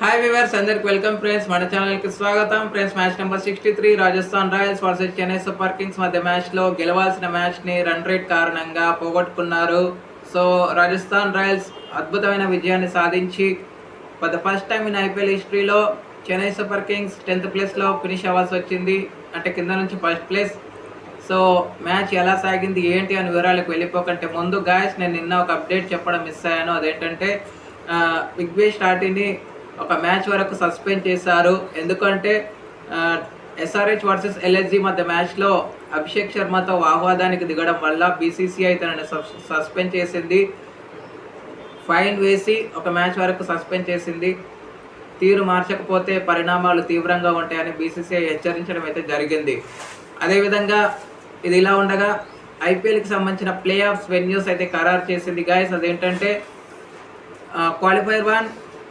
Hi viewers అందరికి welcome friends మన ఛానల్కి స్వాగతం. Friends match number sixty three Rajasthan Royals versus Chennai super kings మధ్య మ్యాచ్లో గెలవాల్సిన మ్యాచ్ని రన్ రేట్ కారణంగా పోగొట్టుకున్నారు. సో రాజస్థాన్ రాయల్స్ అద్భుతమైన విజయాన్ని సాధించి for the first time in IPL హిస్టరీలో చెన్నై సూపర్ కింగ్స్ టెన్త్ ప్లేస్లో ఫినిష్ అవ్వాల్సి వచ్చింది. అంటే కింద నుంచి ఫస్ట్ ప్లేస్ సో మ్యాచ్ ఎలా సాగింది ఏంటి అని వివరాలకు వెళ్ళిపోకంటే ముందు గాయస్ నేను నిన్న ఒక అప్డేట్ చెప్పడం మిస్ అయ్యాను. అదేంటంటే ఆ, బిగ్ ఒక మ్యాచ్ వరకు సస్పెండ్ చేశారు. ఎందుకంటే ఎస్ఆర్హెచ్ వర్సెస్ ఎల్ఎస్జి మధ్య మ్యాచ్లో అభిషేక్ శర్మతో ఆహ్వాదానికి దిగడం వల్ల బీసీసీఐ తనని సస్పెండ్ చేసింది. ఫైన్ వేసి ఒక మ్యాచ్ వరకు సస్పెండ్ చేసింది. తీరు మార్చకపోతే పరిణామాలు తీవ్రంగా ఉంటాయని బీసీసీఐ హెచ్చరించడం అయితే జరిగింది. అదేవిధంగా ఇది ఇలా ఉండగా ఐపీఎల్కి సంబంధించిన ప్లే ఆఫ్స్ వెన్యూస్ అయితే ఖరారు చేసింది. గాయస్ అదేంటంటే క్వాలిఫైర్ వన్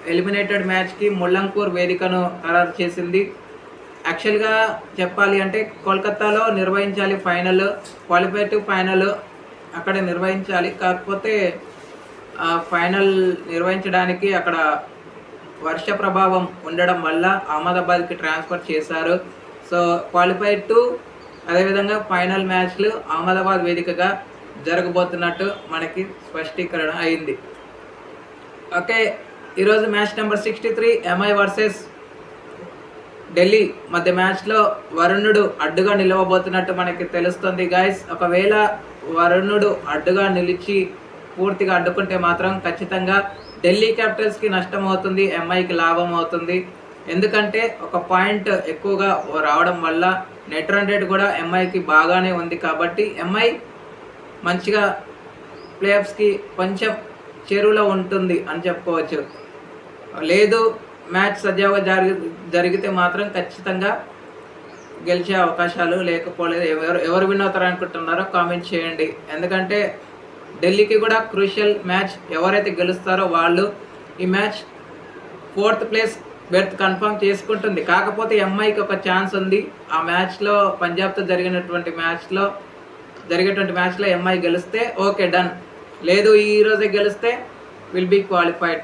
ఎలిమినేటెడ్ మ్యాచ్కి ముల్లంపూర్ వేదికను ఖరారు చేసింది. యాక్చువల్గా చెప్పాలి అంటే కోల్కతాలో నిర్వహించాలి ఫైనల్ క్వాలిఫైర్ టు ఫైనల్ అక్కడ నిర్వహించాలి. కాకపోతే ఆ, ఫైనల్ నిర్వహించడానికి అక్కడ వర్ష ప్రభావం ఉండడం వల్ల అహ్మదాబాద్కి ట్రాన్స్ఫర్ చేశారు. సో క్వాలిఫై టు అదేవిధంగా ఫైనల్ మ్యాచ్లు అహ్మదాబాద్ వేదికగా జరగబోతున్నట్టు మనకి స్పష్టీకరణ అయింది. ఓకే ఈరోజు match number sixty three MI versus Delhi మధ్య మ్యాచ్లో వరుణుడు అడ్డుగా నిలవబోతున్నట్టు మనకి తెలుస్తుంది. గాయస్ ఒకవేళ వరుణుడు అడ్డుగా నిలిచి పూర్తిగా అడ్డుకుంటే మాత్రం ఖచ్చితంగా ఢిల్లీ క్యాపిటల్స్కి నష్టం అవుతుంది ఎంఐకి లాభం అవుతుంది. ఎందుకంటే ఒక పాయింట్ ఎక్కువగా రావడం వల్ల నెట్ రన్ రేట్ కూడా ఎంఐకి బాగానే ఉంది కాబట్టి ఎంఐ మంచిగా ప్లేఆఫ్స్కి కొంచెం చెరువులో ఉంటుంది అని చెప్పుకోవచ్చు. లేదు మ్యాచ్ సజావుగా జరిగి జరిగితే మాత్రం ఖచ్చితంగా గెలిచే అవకాశాలు లేకపోలేదు. ఎవరు ఎవరు విన్ అవుతారు అనుకుంటున్నారో కామెంట్ చేయండి. ఎందుకంటే ఢిల్లీకి కూడా క్రూషియల్ మ్యాచ్ ఎవరైతే గెలుస్తారో వాళ్ళు ఈ match fourth place berth confirm చేసుకుంటుంది. కాకపోతే ఎంఐకి ఒక ఛాన్స్ ఉంది. ఆ మ్యాచ్లో పంజాబ్తో జరిగినటువంటి మ్యాచ్లో జరిగేటువంటి మ్యాచ్లో ఎంఐ గెలిస్తే ఓకే డన్. లేదు ఈరోజే గెలిస్తే will be qualified.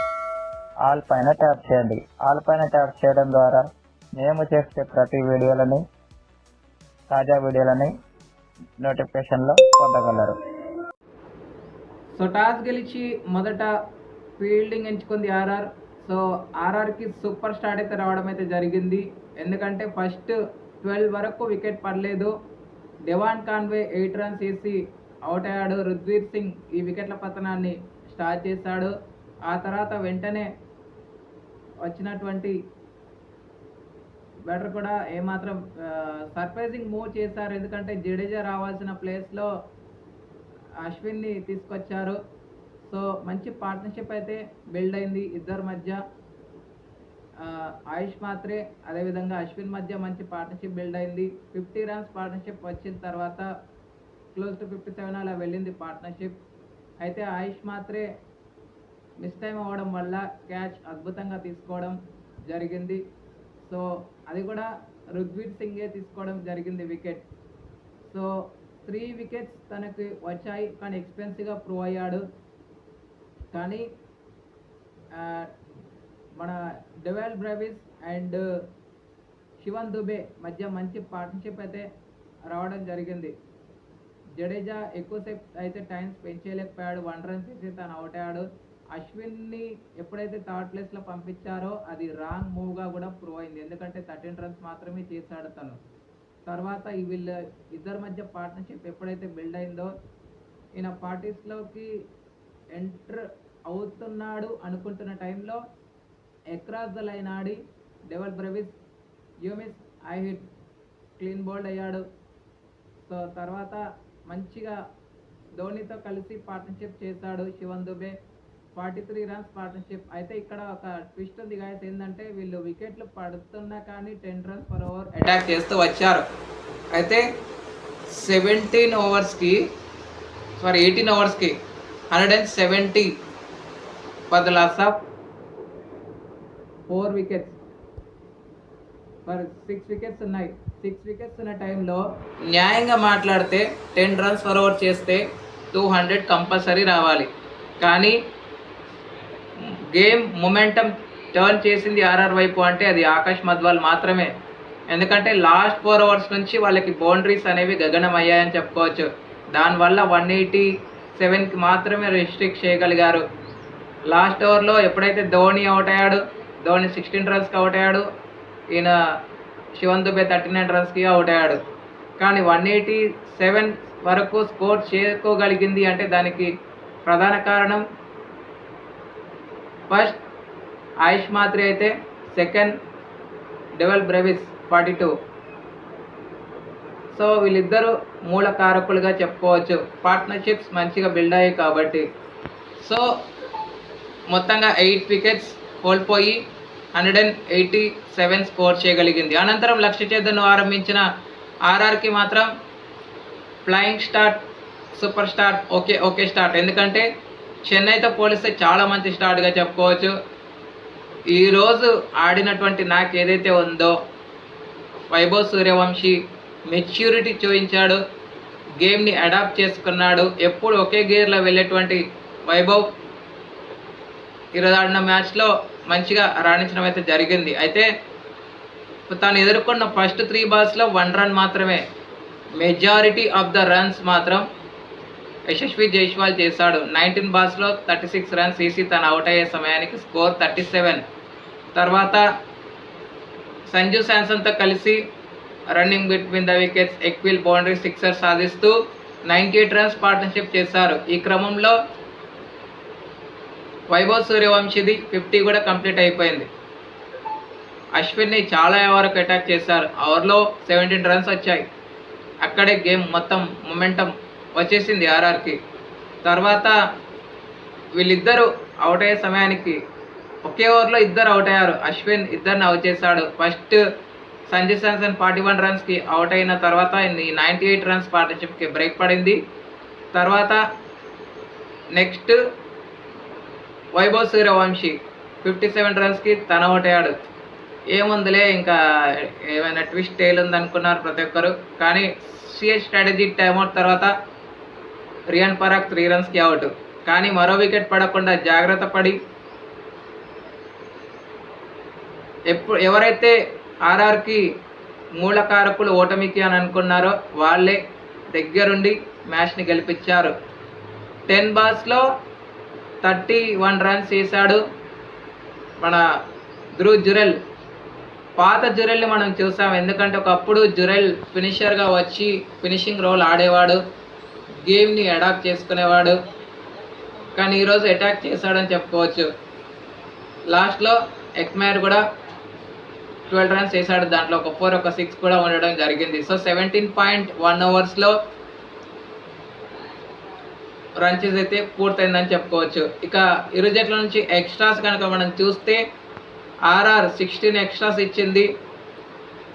ఆల్ పైన ట్యాప్ చేయండి. ఆల్ పైన ట్యాప్ చేయడం ద్వారా మేము చేసే ప్రతి వీడియోలని తాజా వీడియోలని నోటిఫికేషన్లో పొందగలరు. సో టాస్ గెలిచి మొదట ఫీల్డింగ్ ఎంచుకుంది ఆర్ఆర్. సో ఆర్ఆర్కి సూపర్ స్టార్ట్ అయితే రావడం అయితే జరిగింది. ఎందుకంటే ఫస్ట్ ట్వెల్వ్ వరకు వికెట్ పడలేదు. డెవాన్ కాన్వే ఎయిట్ రన్స్ వేసి అవుట్ అయ్యాడు. రుద్వీర్ సింగ్ ఈ వికెట్ల పతనాన్ని స్టార్ట్ చేశాడు. ఆ తర్వాత వెంటనే వచ్చినటువంటి బ్యాటర్ కూడా ఏమాత్రం సర్ప్రైజింగ్ మూవ్ చేశారు. ఎందుకంటే జడేజా రావాల్సిన ప్లేస్లో అశ్విన్ని తీసుకొచ్చారు. సో మంచి పార్ట్నర్షిప్ అయితే బిల్డ్ అయింది ఇద్దరి మధ్య. ఆయుష్ మాత్రే అదేవిధంగా అశ్విన్ మధ్య మంచి పార్ట్నర్షిప్ బిల్డ్ అయింది. ఫిఫ్టీ రన్స్ పార్ట్నర్షిప్ వచ్చిన తర్వాత క్లోజ్ టు ఫిఫ్టీ సెవెన్ అలా వెళ్ళింది పార్ట్నర్షిప్ అయితే ఆయుష్ మాత్రే మిస్ టైం అవ్వడం వల్ల క్యాచ్ అద్భుతంగా తీసుకోవడం జరిగింది. సో అది కూడా రుగ్వీర్ సింగే తీసుకోవడం జరిగింది వికెట్. సో త్రీ వికెట్స్ తనకి వచ్చాయి కానీ ఎక్స్పెన్సివ్గా ప్రూవ్ అయ్యాడు. కానీ మన Dewald Brevis and Shivam Dube మధ్య మంచి పార్ట్నర్షిప్ అయితే రావడం జరిగింది. జడేజా ఎక్కువసేపు అయితే టైం స్పెండ్ చేయలేకపోయాడు. వన్ రన్స్ చేసి తను అవుట్ అయ్యాడు. అశ్విన్ని ఎప్పుడైతే థర్డ్ ప్లేస్లో పంపించారో అది రాంగ్ మూవ్గా కూడా ప్రూవ్ అయింది. ఎందుకంటే థర్టీన్ రన్స్ మాత్రమే చేశాడు తను. తర్వాత వీళ్ళ ఇద్దరి మధ్య పార్ట్నర్షిప్ ఎప్పుడైతే బిల్డ్ అయిందో ఈయన పార్టీస్లోకి ఎంటర్ అవుతున్నాడు అనుకుంటున్న టైంలో across the line Audi Dewald Brevis you miss I hit clean bowled అయ్యాడు. సో తర్వాత మంచిగా ధోనితో కలిసి పార్ట్నర్షిప్ చేశాడు Shivam Dube. Forty three runs partnership అయితే ఇక్కడ ఒక ట్విస్ట్ ఉంది గాయస్ ఏంటంటే వీళ్ళు వికెట్లు పడుతున్నా కానీ ten runs per over attack చేస్తూ వచ్చారు. అయితే సెవెంటీన్ ఓవర్స్కి సారీ ఎయిటీన్ ఓవర్స్కి హండ్రెడ్ అండ్ సెవెంటీ పది లాస్ ఆఫ్ ఫోర్ వికెట్స్ మరి సిక్స్ వికెట్స్ ఉన్నాయి. సిక్స్ వికెట్స్ ఉన్న టైంలో న్యాయంగా మాట్లాడితే టెన్ రన్స్ ఫర్ ఓవర్ చేస్తే టూ హండ్రెడ్ కంపల్సరీ రావాలి. కానీ గేమ్ మొమెంటం టర్న్ చేసింది ఆర్ఆర్ వైపు అంటే అది ఆకాష్ మద్వాల్ మాత్రమే. ఎందుకంటే లాస్ట్ ఫోర్ అవర్స్ నుంచి వాళ్ళకి బౌండరీస్ అనేవి గగనం అయ్యాయని చెప్పుకోవచ్చు. దానివల్ల వన్ ఎయిటీ సెవెన్కి మాత్రమే రిస్ట్రిక్ట్ చేయగలిగారు. లాస్ట్ ఓవర్లో ఎప్పుడైతే ధోని అవుట్ అయ్యాడు ధోని సిక్స్టీన్ రన్స్కి అవుట్ అయ్యాడు. ఈయన శివన్ దుబే థర్టీ నైన్ రన్స్కి అవుట్ అయ్యాడు. కానీ వన్ ఎయిటీ సెవెన్ వరకు స్కోర్ చేసుకోగలిగింది అంటే దానికి ప్రధాన కారణం ఫస్ట్ ఆయుష్ మాత్రి అయితే second Dewald Brevis forty two. So వీళ్ళిద్దరూ మూల కారకులుగా చెప్పుకోవచ్చు. పార్ట్నర్షిప్స్ మంచిగా బిల్డ్ అయ్యాయి కాబట్టి. సో మొత్తంగా ఎయిట్ వికెట్స్ కోల్పోయి hundred and eighty seven score చేయగలిగింది. అనంతరం లక్ష్య చేతను ఆరంభించిన ఆర్ఆర్కి మాత్రం flying start super star okay okay start. ఎందుకంటే చెన్నైతో పోలిస్తే చాలా మంచి స్టార్ట్గా చెప్పుకోవచ్చు. ఈరోజు ఆడినటువంటి నాకు ఏదైతే ఉందో వైభవ్ సూర్యవంశీ మెచ్యూరిటీ చూపించాడు. గేమ్ని అడాప్ట్ చేసుకున్నాడు. ఎప్పుడు ఒకే గేర్లో వెళ్ళేటువంటి వైభవ్ ఈరోజు ఆడిన మ్యాచ్లో మంచిగా రాణించడం అయితే జరిగింది. అయితే తాను ఎదుర్కొన్న ఫస్ట్ త్రీ బాల్స్లో వన్ రన్ మాత్రమే. మెజారిటీ ఆఫ్ ద రన్స్ మాత్రం యశస్వి జైస్వాల్ చేశాడు. నైన్టీన్ బాల్స్లో థర్టీ సిక్స్ రన్స్ వేసి తను అవుట్ అయ్యే సమయానికి స్కోర్ థర్టీ సెవెన్. తర్వాత సంజు శాంసన్తో కలిసి రన్నింగ్ బిట్వీన్ ద వికెట్స్ ఎక్విల్ బౌండరీ సిక్సర్ సాధిస్తూ నైంటీ ఎయిట్ రన్స్ పార్ట్నర్షిప్ చేశారు. ఈ క్రమంలో వైభవ్ సూర్యవంశీది ఫిఫ్టీ కూడా కంప్లీట్ అయిపోయింది. అశ్విన్ని చాలా వరకు అటాక్ చేశారు. ఓవర్లో సెవెంటీన్ రన్స్ వచ్చాయి. అక్కడే గేమ్ మొత్తం మొమెంటం వచ్చేసింది ఆర్ఆర్కి. తర్వాత వీళ్ళిద్దరూ అవుట్ అయ్యే సమయానికి ఒకే ఓవర్లో ఇద్దరు అవుట్ అయ్యారు. అశ్విన్ ఇద్దరిని అవుట్ చేశాడు. First Sanjay Samson forty one రన్స్కి out అయిన తర్వాత ఈ నైంటీ ఎయిట్ రన్స్ పార్ట్నర్షిప్కి బ్రేక్ పడింది. తర్వాత next Vaibhav Suryavanshi fifty seven రన్స్కి తన అవుట్ అయ్యాడు. ఏముందిలే ఇంకా ఏమైనా ట్విస్ట్ ఏలుందనుకున్నారు ప్రతి ఒక్కరు. కానీ సిఎస్ స్ట్రాటజీ టైమ్ అవుట్ తర్వాత రియాన్ పరాగ్ త్రీ రన్స్కి అవుట్. కానీ మరో వికెట్ పడకుండా జాగ్రత్త పడి ఎప్పుడు ఎవరైతే ఆర్ఆర్కి మూలకారకులు ఓటమికి అని అనుకున్నారో వాళ్ళే దగ్గరుండి మ్యాచ్ని గెలిపించారు. టెన్ బాల్స్లో థర్టీ వన్ రన్స్ వేశాడు మన ధ్రువ్ జురెల్. పాత జురెల్ని మనం చూసాం. ఎందుకంటే ఒకప్పుడు జురెల్ ఫినిషర్గా వచ్చి ఫినిషింగ్ రోల్ ఆడేవాడు. గేమ్ని అడాప్ట్ చేసుకునేవాడు. కానీ ఈరోజు అటాక్ చేశాడని చెప్పుకోవచ్చు. లాస్ట్లో ఎక్మేర్ కూడా ట్వెల్వ్ రన్స్ వేసాడు దాంట్లో ఒక ఫోర్ ఒక సిక్స్ కూడా ఉండడం జరిగింది. సో సెవెంటీన్ పాయింట్ వన్ ఓవర్స్లో రన్చెస్ అయితే పూర్తయిందని చెప్పుకోవచ్చు. ఇక ఇరు జట్ల నుంచి ఎక్స్ట్రాస్ కనుక మనం చూస్తే ఆర్ఆర్ సిక్స్టీన్ ఎక్స్ట్రాస్ ఇచ్చింది.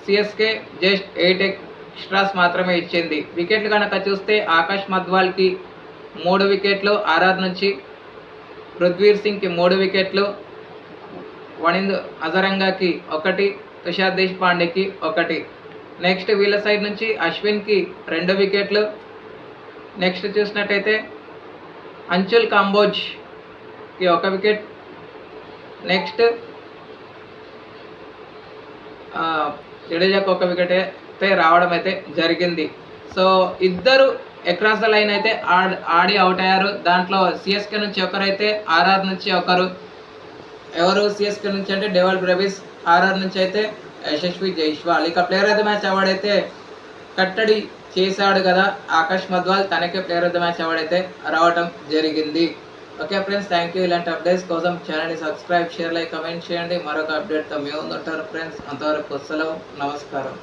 సిఎస్కే జస్ట్ ఎయిట్ స్ట్రాస్ మాత్రమే ఇచ్చింది. వికెట్లు కనుక చూస్తే ఆకాష్ మద్వాల్కి మూడు వికెట్లు ఆర్ఆర్ నుంచి పృథ్వీర్ సింగ్కి మూడు వికెట్లు వణింద్ అజరంగాకి ఒకటి తుషార్ దేశపాండేకి ఒకటి. నెక్స్ట్ వీళ్ళ సైడ్ నుంచి అశ్విన్కి రెండు వికెట్లు. నెక్స్ట్ చూసినట్టయితే అంచుల్ కాంబోజ్కి ఒక వికెట్. నెక్స్ట్ జడేజాకి ఒక వికెటే. అయితే రావడం అయితే జరిగింది. సో ఇద్దరు ఎక్రాస్ ద లైన్ అయితే ఆడి ఆడి అవుట్ అయ్యారు. దాంట్లో సిఎస్కే నుంచి ఒకరైతే ఆర్ఆర్ నుంచి ఒకరు ఎవరు సిఎస్కే నుంచి అంటే డెవల్ బ్రెవిస్ ఆర్ఆర్ నుంచి అయితే యశస్వి జైష్వాల్. ఇక player of the match award అయితే కట్టడి చేశాడు కదా ఆకాష్ మద్వాల్ తనకే player of the match award అయితే రావటం జరిగింది. Okay friends thank you. ఇలాంటి అప్డేట్స్ కోసం ఛానల్ని సబ్స్క్రైబ్ షేర్ లైక్ కమెంట్ చేయండి. మరొక అప్డేట్తో మేము ఉంటారు ఫ్రెండ్స్. అంతవరకు సెలవు నమస్కారం.